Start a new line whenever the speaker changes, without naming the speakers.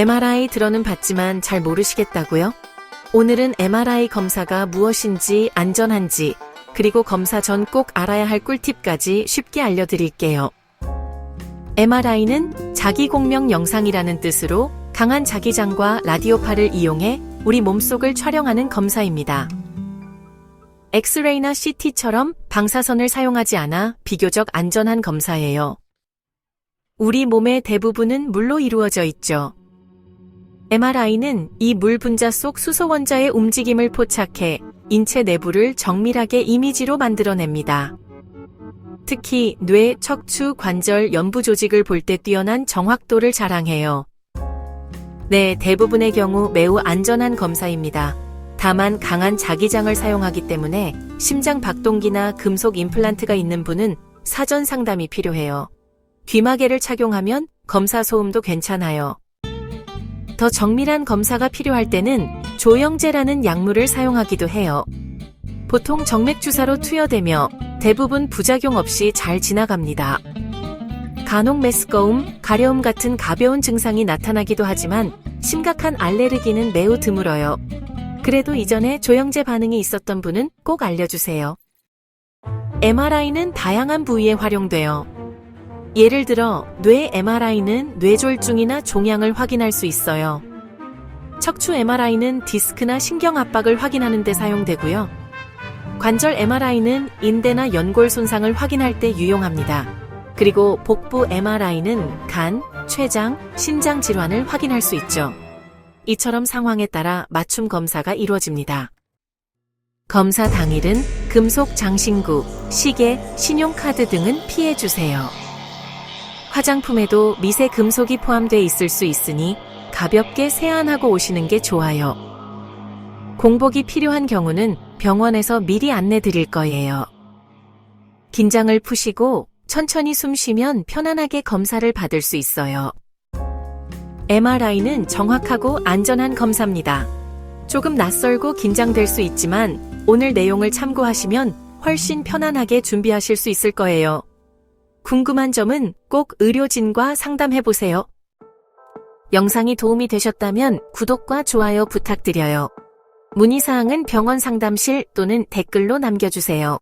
MRI 들어는 봤지만 잘 모르시겠다고요? 오늘은 MRI 검사가 무엇인지 안전한지 그리고 검사 전 꼭 알아야 할 꿀팁까지 쉽게 알려드릴게요. MRI는 자기공명 영상이라는 뜻으로 강한 자기장과 라디오파를 이용해 우리 몸속을 촬영하는 검사입니다. 엑스레이나 CT처럼 방사선을 사용하지 않아 비교적 안전한 검사예요. 우리 몸의 대부분은 물로 이루어져 있죠. MRI는 이 물 분자 속 수소 원자의 움직임을 포착해 인체 내부를 정밀하게 이미지로 만들어냅니다. 특히 뇌, 척추, 관절, 연부 조직을 볼 때 뛰어난 정확도를 자랑해요. 네, 대부분의 경우 매우 안전한 검사입니다. 다만 강한 자기장을 사용하기 때문에 심장 박동기나 금속 임플란트가 있는 분은 사전 상담이 필요해요. 귀마개를 착용하면 검사 소음도 괜찮아요. 더 정밀한 검사가 필요할 때는 조영제라는 약물을 사용하기도 해요. 보통 정맥 주사로 투여되며 대부분 부작용 없이 잘 지나갑니다. 간혹 메스꺼움, 가려움 같은 가벼운 증상이 나타나기도 하지만 심각한 알레르기는 매우 드물어요. 그래도 이전에 조영제 반응이 있었던 분은 꼭 알려주세요. MRI는 다양한 부위에 활용돼요. 예를 들어 뇌 MRI는 뇌졸중이나 종양을 확인할 수 있어요. 척추 MRI는 디스크나 신경 압박을 확인하는 데 사용되고요. 관절 MRI는 인대나 연골 손상을 확인할 때 유용합니다. 그리고 복부 MRI는 간, 췌장, 신장 질환을 확인할 수 있죠. 이처럼 상황에 따라 맞춤 검사가 이루어집니다. 검사 당일은 금속 장신구, 시계, 신용카드 등은 피해 주세요. 화장품에도 미세 금속이 포함돼 있을 수 있으니 가볍게 세안하고 오시는 게 좋아요. 공복이 필요한 경우는 병원에서 미리 안내 드릴 거예요. 긴장을 푸시고 천천히 숨 쉬면 편안하게 검사를 받을 수 있어요. MRI는 정확하고 안전한 검사입니다. 조금 낯설고 긴장될 수 있지만 오늘 내용을 참고하시면 훨씬 편안하게 준비하실 수 있을 거예요. 궁금한 점은 꼭 의료진과 상담해 보세요. 영상이 도움이 되셨다면 구독과 좋아요 부탁드려요. 문의사항은 병원 상담실 또는 댓글로 남겨주세요.